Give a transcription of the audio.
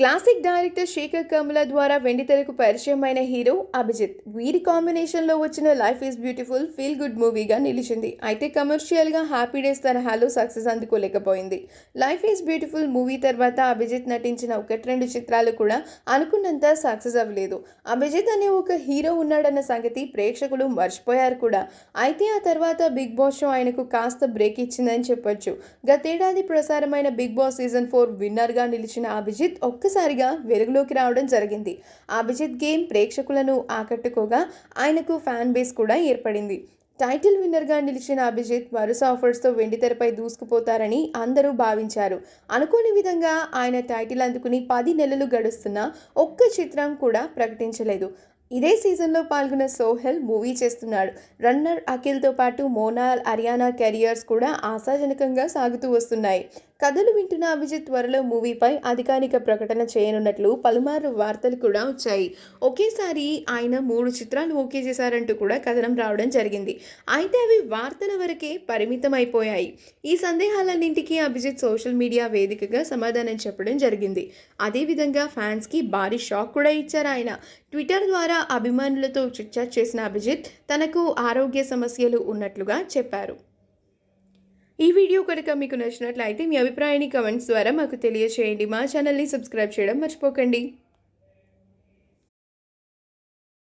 Classic director Sekhar Kammula ద్వారా వెండితెరకు పరిచయమైన hero Abhijit. వీరి కాంబినేషన్లో వచ్చిన life is beautiful feel good మూవీగా నిలిచింది. అయితే కమర్షియల్గా హ్యాపీ డేస్ తరహాలో సక్సెస్ అందుకోలేకపోయింది. లైఫ్ ఈజ్ బ్యూటిఫుల్ మూవీ తర్వాత అభిజిత్ నటించిన ఒకటి రెండు చిత్రాలు కూడా అనుకున్నంత సక్సెస్ అవ్వలేదు. అభిజిత్ అనే ఒక హీరో ఉన్నాడన్న సంగతి ప్రేక్షకులు మర్చిపోయారు కూడా. అయితే ఆ తర్వాత బిగ్ బాస్ షో ఆయనకు కాస్త బ్రేక్ ఇచ్చిందని చెప్పొచ్చు. గతేడాది ప్రసారమైన బిగ్ బాస్ సీజన్ ఫోర్ విన్నర్గా నిలిచిన అభిజిత్ ఒక్క ఒక్కసారిగా వెలుగులోకి రావడం జరిగింది. అభిజిత్ గేమ్ ప్రేక్షకులను ఆకట్టుకోగా ఆయనకు ఫ్యాన్ బేస్ కూడా ఏర్పడింది. టైటిల్ విన్నర్గా నిలిచిన అభిజిత్ వరుస ఆఫర్స్తో వెండితెరపై దూసుకుపోతారని అందరూ భావించారు. అనుకోని విధంగా ఆయన టైటిల్ అందుకుని పది నెలలు గడుస్తున్న ఒక్క చిత్రం కూడా ప్రకటించలేదు. ఇదే సీజన్లో పాల్గొన్న సోహెల్ మూవీ చేస్తున్నాడు. రన్నర్ అఖిల్తో పాటు మోనాల్ అరియానా కెరియర్స్ కూడా ఆశాజనకంగా సాగుతూ వస్తున్నాయి. కథలు వింటున్న అభిజిత్ త్వరలో మూవీపై అధికారిక ప్రకటన చేయనున్నట్లు పలుమారు వార్తలు కూడా వచ్చాయి. ఒకేసారి ఆయన మూడు చిత్రాలు ఓకే చేశారంటూ కూడా కథనం రావడం జరిగింది. అయితే అవి వార్తల వరకే పరిమితం అయిపోయాయి ఈ సందేహాలన్నింటికీ అభిజిత్ సోషల్ మీడియా వేదికగా సమాధానం చెప్పడం జరిగింది. అదేవిధంగా ఫ్యాన్స్కి భారీ షాక్ కూడా ఇచ్చారు ఆయన. ట్విట్టర్ ద్వారా అభిమానులతో చిట్చాట్ చేసిన అభిజిత్ తనకు ఆరోగ్య సమస్యలు ఉన్నట్లుగా చెప్పారు. ఈ వీడియో కనుక మీకు నచ్చినట్లయితే మీ అభిప్రాయాన్ని కమెంట్స్ ద్వారా మాకు తెలియజేయండి మా ఛానల్ని సబ్స్క్రైబ్ చేయడం మర్చిపోకండి.